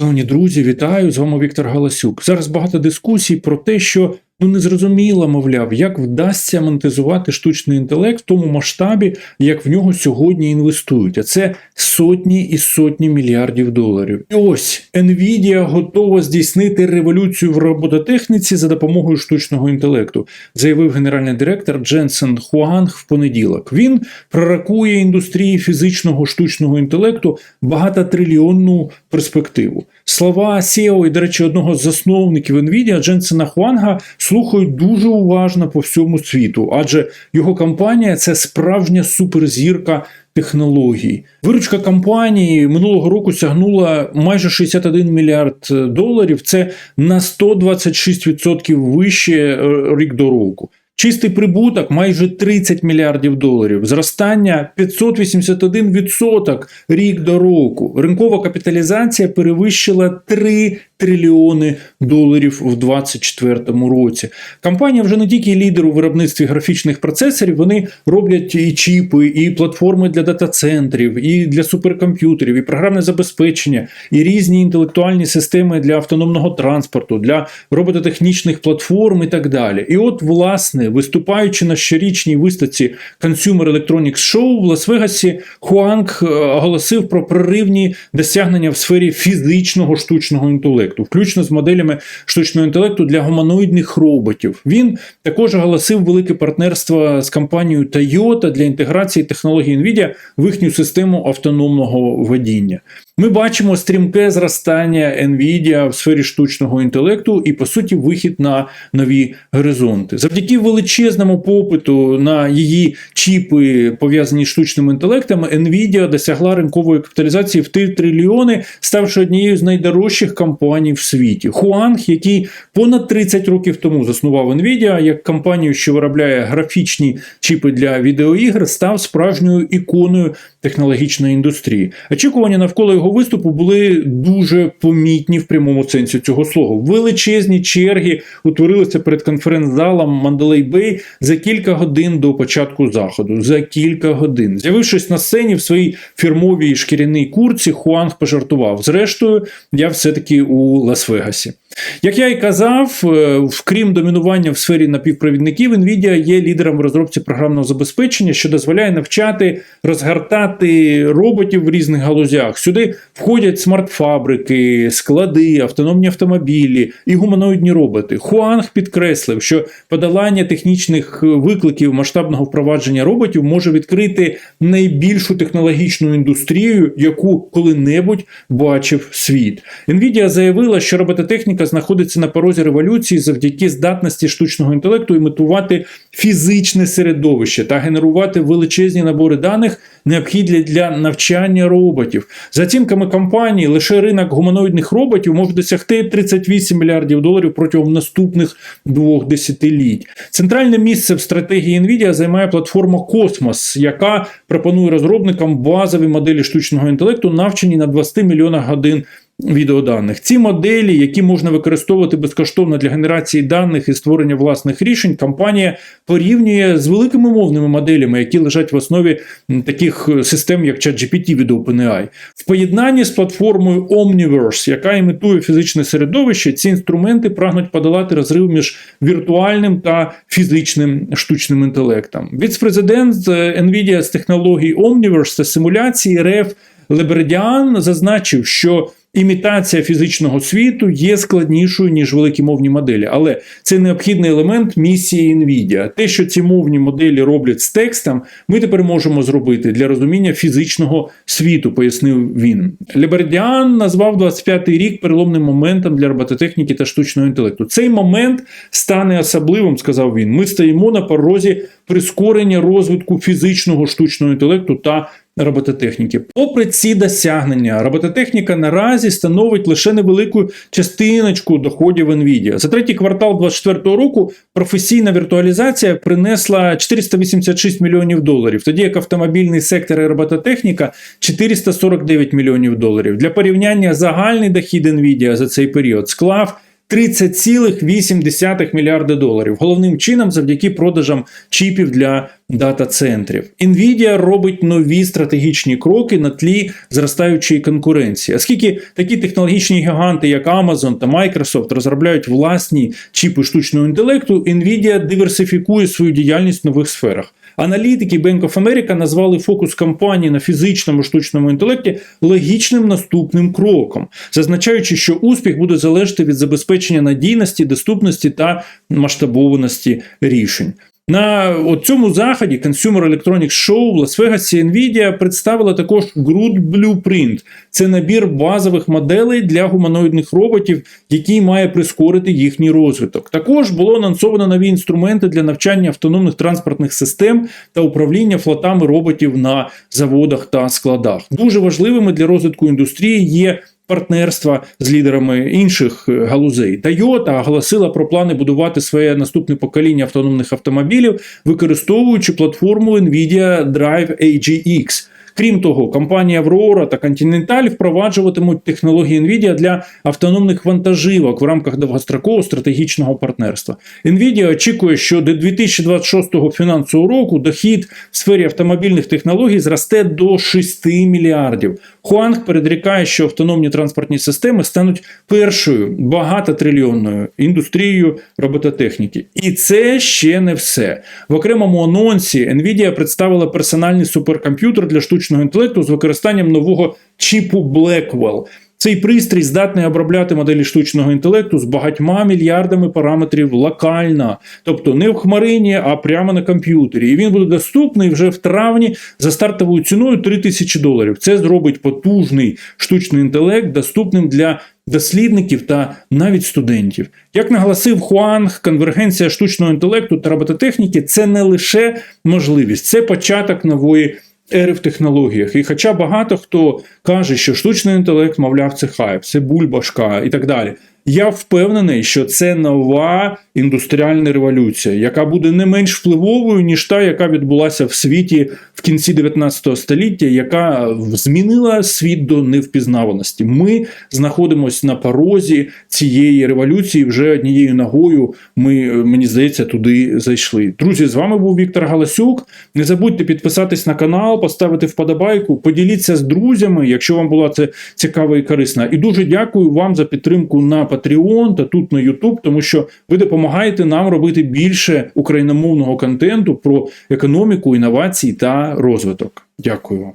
Шановні друзі, вітаю! З вами Віктор Галасюк. Зараз багато дискусій про те, що ну незрозуміло, мовляв, як вдасться монетизувати штучний інтелект в тому масштабі, як в нього сьогодні інвестують. А це сотні і сотні мільярдів доларів. І ось Nvidia готова здійснити революцію в робототехніці за допомогою штучного інтелекту, заявив генеральний директор Дженсен Хуанг в понеділок. Він пророкує індустрії фізичного штучного інтелекту багатотрильйонну перспективу. Слова SEO і, до речі, одного з засновників Nvidia Дженсена Хуанга слухають дуже уважно по всьому світу, адже його компанія це справжня суперзірка технологій. Виручка компанії минулого року сягнула майже 61 мільярд доларів. Це на 126% вище е, рік до року. Чистий прибуток майже 30 мільярдів доларів, зростання 581% рік до року. Ринкова капіталізація перевищила 3 трильйони доларів в 2024 році. Компанія вже не тільки лідер у виробництві графічних процесорів, вони роблять і чіпи, і платформи для дата-центрів, і для суперкомп'ютерів, і програмне забезпечення, і різні інтелектуальні системи для автономного транспорту, для робототехнічних платформ і так далі. І от, власне, виступаючи на щорічній виставці Consumer Electronics Show в Лас-Вегасі, Хуанг е, оголосив про проривні досягнення в сфері фізичного штучного інтелекту інтелекту, включно з моделями штучного інтелекту для гуманоїдних роботів. Він також оголосив велике партнерство з компанією Toyota для інтеграції технологій NVIDIA в їхню систему автономного водіння. Ми бачимо стрімке зростання NVIDIA в сфері штучного інтелекту і, по суті, вихід на нові горизонти. Завдяки величезному попиту на її чіпи, пов'язані з штучним інтелектом, NVIDIA досягла ринкової капіталізації в 3 трильйони, ставши однією з найдорожчих компаній в світі. Хуанг, який понад 30 років тому заснував NVIDIA як компанію, що виробляє графічні чіпи для відеоігр, став справжньою іконою технологічної індустрії. Очікування навколо його виступу були дуже помітні в прямому сенсі цього слова. Величезні черги утворилися перед конференц-залом Мандалей Бей за кілька годин до початку заходу. За кілька годин. З'явившись на сцені в своїй фірмовій шкіряній курці, Хуанг пожартував. Зрештою, я все-таки у Лас-Вегасі. Як я і казав, е, вкрім домінування в сфері напівпровідників, Nvidia є лідером в розробці програмного забезпечення, що дозволяє навчати розгортати роботів в різних галузях. Сюди входять смарт-фабрики, склади, автономні автомобілі і гуманоїдні роботи. Хуанг підкреслив, що подолання технічних викликів масштабного впровадження роботів може відкрити найбільшу технологічну індустрію, яку коли-небудь бачив світ. Nvidia заявила, що робототехніка знаходиться на порозі революції завдяки здатності штучного інтелекту імітувати фізичне середовище та генерувати величезні набори даних, необхідні для навчання роботів. За оцінками компанії, лише ринок гуманоїдних роботів може досягти 38 мільярдів доларів протягом наступних двох десятиліть. Центральне місце в стратегії Nvidia займає платформа Cosmos, яка пропонує розробникам базові моделі штучного інтелекту, навчені на 20 мільйонах годин відеоданих. Ці моделі, які можна використовувати безкоштовно для генерації даних і створення власних рішень, компанія порівнює з великими мовними моделями, які лежать в основі таких систем, як ChatGPT від OpenAI. В поєднанні з платформою Omniverse, яка імітує фізичне середовище, ці інструменти прагнуть подолати розрив між віртуальним та фізичним штучним інтелектом. Віцпрезидент NVIDIA з технологій Omniverse та симуляції РФ Лебердіан зазначив, що Імітація фізичного світу є складнішою ніж великі мовні моделі, але це необхідний елемент місії NVIDIA. Те, що ці мовні моделі роблять з текстом, ми тепер можемо зробити для розуміння фізичного світу, пояснив він. Лебердіан назвав 25-й рік переломним моментом для робототехніки та штучного інтелекту. Цей момент стане особливим, сказав він. Ми стоїмо на порозі прискорення розвитку фізичного штучного інтелекту та робототехніки. Попри ці досягнення, робототехніка наразі становить лише невелику частиночку доходів NVIDIA. За третій квартал 2024 року професійна віртуалізація принесла 486 мільйонів доларів, тоді як автомобільний сектор і робототехніка 449 мільйонів доларів. Для порівняння загальний дохід NVIDIA за цей період склав 30,8 мільярди доларів. Головним чином завдяки продажам чіпів для дата-центрів. Nvidia робить нові стратегічні кроки на тлі зростаючої конкуренції. Оскільки такі технологічні гіганти, як Amazon та Microsoft, розробляють власні чіпи штучного інтелекту, Nvidia диверсифікує свою діяльність в нових сферах. Аналітики Bank of America назвали фокус компанії на фізичному штучному інтелекті логічним наступним кроком, зазначаючи, що успіх буде залежати від забезпечення надійності, доступності та масштабованості рішень. На цьому заході Consumer Electronics Show в Лас-Вегасі Nvidia представила також Groot Blueprint. Це набір базових моделей для гуманоїдних роботів, який має прискорити їхній розвиток. Також було анонсовано нові інструменти для навчання автономних транспортних систем та управління флотами роботів на заводах та складах. Дуже важливими для розвитку індустрії є партнерства з лідерами інших е, галузей. Toyota оголосила про плани будувати своє наступне покоління автономних автомобілів, використовуючи платформу Nvidia Drive AGX. Крім того, компанія Aurora та Continental впроваджуватимуть технології Nvidia для автономних вантажівок в рамках довгострокового стратегічного партнерства. Nvidia очікує, що до 2026 фінансового року дохід в сфері автомобільних технологій зросте до 6 мільярдів. Хуанг передрікає, що автономні транспортні системи стануть першою багатотрильйонною індустрією робототехніки. І це ще не все. В окремому анонсі Nvidia представила персональний суперкомп'ютер для штучного інтелекту з використанням нового чіпу Blackwell. Цей пристрій здатний обробляти моделі штучного інтелекту з багатьма мільярдами параметрів локально, тобто не в хмарині, а прямо на комп'ютері. І він буде доступний вже в травні за стартовою ціною 3000 доларів. Це зробить потужний штучний інтелект доступним для дослідників та навіть студентів. Як наголосив Хуанг, конвергенція штучного інтелекту та робототехніки це не лише можливість, це початок нової. Ери в технологіях. І хоча багато хто каже, що штучний інтелект, мовляв, це хайп, це бульбашка і так далі. Я впевнений, що це нова індустріальна революція, яка буде не менш впливовою, ніж та, яка відбулася в світі в кінці 19 століття, яка змінила світ до невпізнаваності. Ми знаходимося на порозі цієї революції. Вже однією ногою ми, мені здається, туди зайшли. Друзі, з вами був Віктор Галасюк. Не забудьте підписатись на канал, поставити вподобайку, поділіться з друзями, якщо вам була це цікава і корисна. І дуже дякую вам за підтримку на Patreon та тут на YouTube, тому що ви допомагаєте нам робити більше україномовного контенту про економіку, інновації та розвиток. Дякую вам.